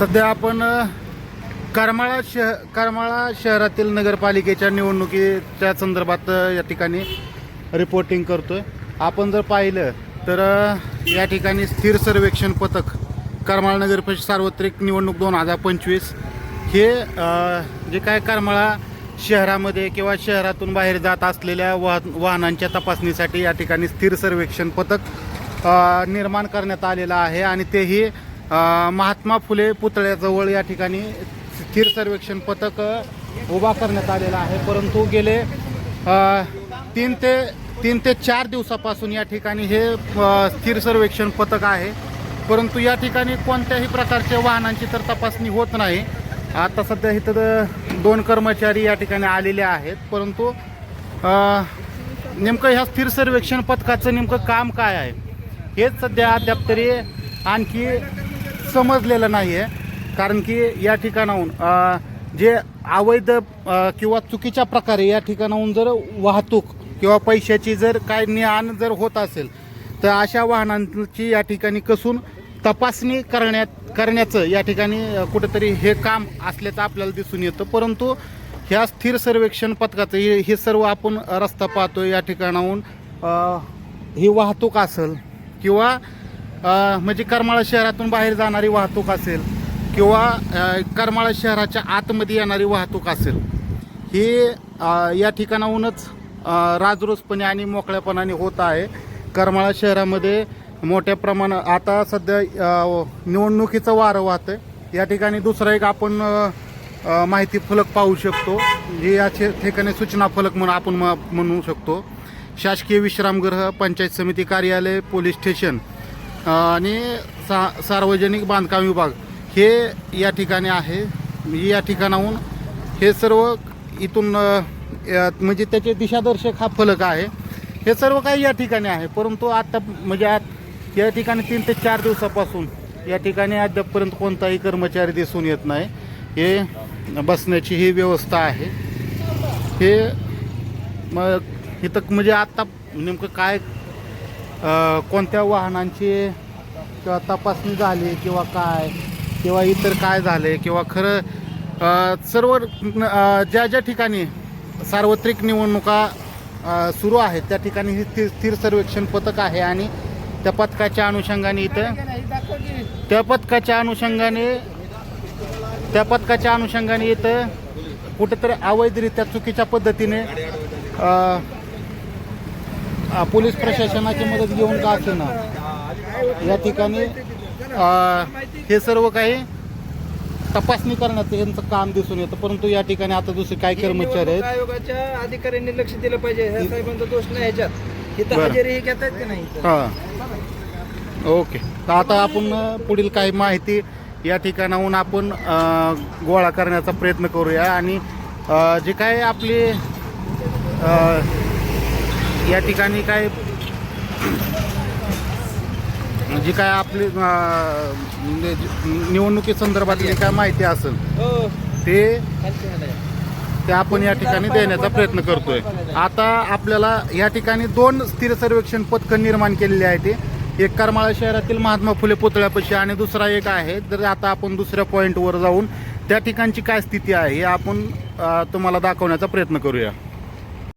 सध्या आपण करमाळा शह करमाळा शहरातील नगरपालिकेच्या निवडणुकीच्या संदर्भात या ठिकाणी रिपोर्टिंग करतो आहे आपण जर पाहिलं तर या ठिकाणी स्थिर सर्वेक्षण पथक करमाळा नगर परिषद सार्वत्रिक निवडणूक दोन हजार पंचवीस हे जे काय करमाळा शहरामध्ये किंवा शहरातून बाहेर जात असलेल्या वाहन वाहनांच्या तपासणीसाठी या ठिकाणी स्थिर सर्वेक्षण पथक निर्माण करण्यात आलेलं आहे आणि तेही महात्मा फुले पुतळ्याजवळ या ठिकाणी स्थिर सर्वेक्षण पथक उभा करण्यात आलेला आहे. परंतु गेले तीन ते तीन ते चार दिवसापासून या ठिकाणी हे स्थिर सर्वेक्षण पथक आहे. परंतु या ठिकाणी कोणत्याही प्रकारच्या वाहनांची तर तपासणी होत नाही. आता सध्या इथं दोन कर्मचारी या ठिकाणी आलेले आहेत. परंतु नेमकं ह्या स्थिर सर्वेक्षण पथकाचं नेमकं काम काय आहे? हेच सध्या अद्याप तरी आणखी समजलेलं नाही आहे कारण की या ठिकाणाहून जे अवैध किंवा चुकीच्या प्रकारे या ठिकाणाहून जर वाहतूक किंवा पैशाची जर काय ने जर होत असेल तर अशा वाहनांची या ठिकाणी कसून तपासणी करण्यात करण्याचं या ठिकाणी कुठंतरी हे काम असल्याचं आपल्याला दिसून येतं. परंतु ह्या स्थिर सर्वेक्षण पथकाचं हे हे सर्व आपण रस्ता पाहतो या ठिकाणाहून ही वाहतूक असेल किंवा म्हणजे करमाळा शहरातून बाहेर जाणारी वाहतूक असेल किंवा करमाळा शहराच्या आतमध्ये येणारी वाहतूक असेल ही या ठिकाणाहूनच राजरोसपणे आणि मोकळ्यापणाने होत आहे. करमाळा शहरामध्ये मोठ्या प्रमाणात आता सध्या निवडणुकीचं वारं वाहतं या ठिकाणी दुसरा एक आपण माहिती फलक पाहू शकतो. जे या ठिकाणी सूचना फलक म्हणून आपण म- म्हणू शकतो. शासकीय विश्रामगृह पंचायत समिती कार्यालय पोलीस स्टेशन आणि सा सार्वजनिक बांधकाम विभाग. हे या ठिकाणी आहे. या ठिकाणाहून हे सर्व इथून म्हणजे त्याचे दिशादर्शक हा फलक आहे. हे सर्व काही या ठिकाणी आहे. परंतु आता म्हणजे आत या ठिकाणी तीन ते चार दिवसापासून या ठिकाणी अद्यापपर्यंत कोणताही कर्मचारी दिसून येत नाही. हे बसण्याची ही व्यवस्था आहे. हे मग इथं म्हणजे आत्ता नेमकं काय कोणत्या वाहनांची किंवा तपासणी झाली किंवा काय किंवा इतर काय झाले किंवा खरं सर्व ज्या ज्या ठिकाणी सार्वत्रिक निवडणुका सुरू आहेत त्या ठिकाणी ही स्थिर स्थिर सर्वेक्षण पथक आहे आणि त्या पथकाच्या अनुषंगाने इथं त्या पथकाच्या अनुषंगाने त्या पथकाच्या अनुषंगाने इथं कुठेतरी अवैधरित्या चुकीच्या पद्धतीने पोलीस प्रशासनाची मदत घेऊन का असेना? या ठिकाणी हे सर्व काही तपासणी करण्याचं यांचं काम दिसून येतं. परंतु या ठिकाणी आता दुसरे काही कर्मचारी आहेत? आयोगाच्या अधिकाऱ्यांनी लक्ष दिलं पाहिजे. ह्या साहेबांचा दोष नाही ह्याच्यात. इथं बरं. हजेरी हे घेतायत की नाही? हां. ओके. तर आता आपण अ, पुढील काही माहिती या ठिकाणाहून आपण अ, गोळा करण्याचा प्रयत्न करूया. आणि अ, जे काय आपली अ, या ठिकाणी काय जी काय आपली म्हणजे निवडणुकी संदर्भातली काय माहिती असेल हो. ते. ते आपण या ठिकाणी देण्याचा प्रयत्न करतोय. आता आपल्याला या ठिकाणी दोन स्थिर सर्वेक्षण पथकं निर्माण केलेली आहे ते. एक करमाळा शहरातील महात्मा फुले पुतळ्यापाशी आणि दुसरा एक आहे. तर आता आपण दुसऱ्या पॉईंटवर जाऊन त्या ठिकाणची काय स्थिती आहे हे आपण तुम्हाला दाखवण्याचा प्रयत्न करूया.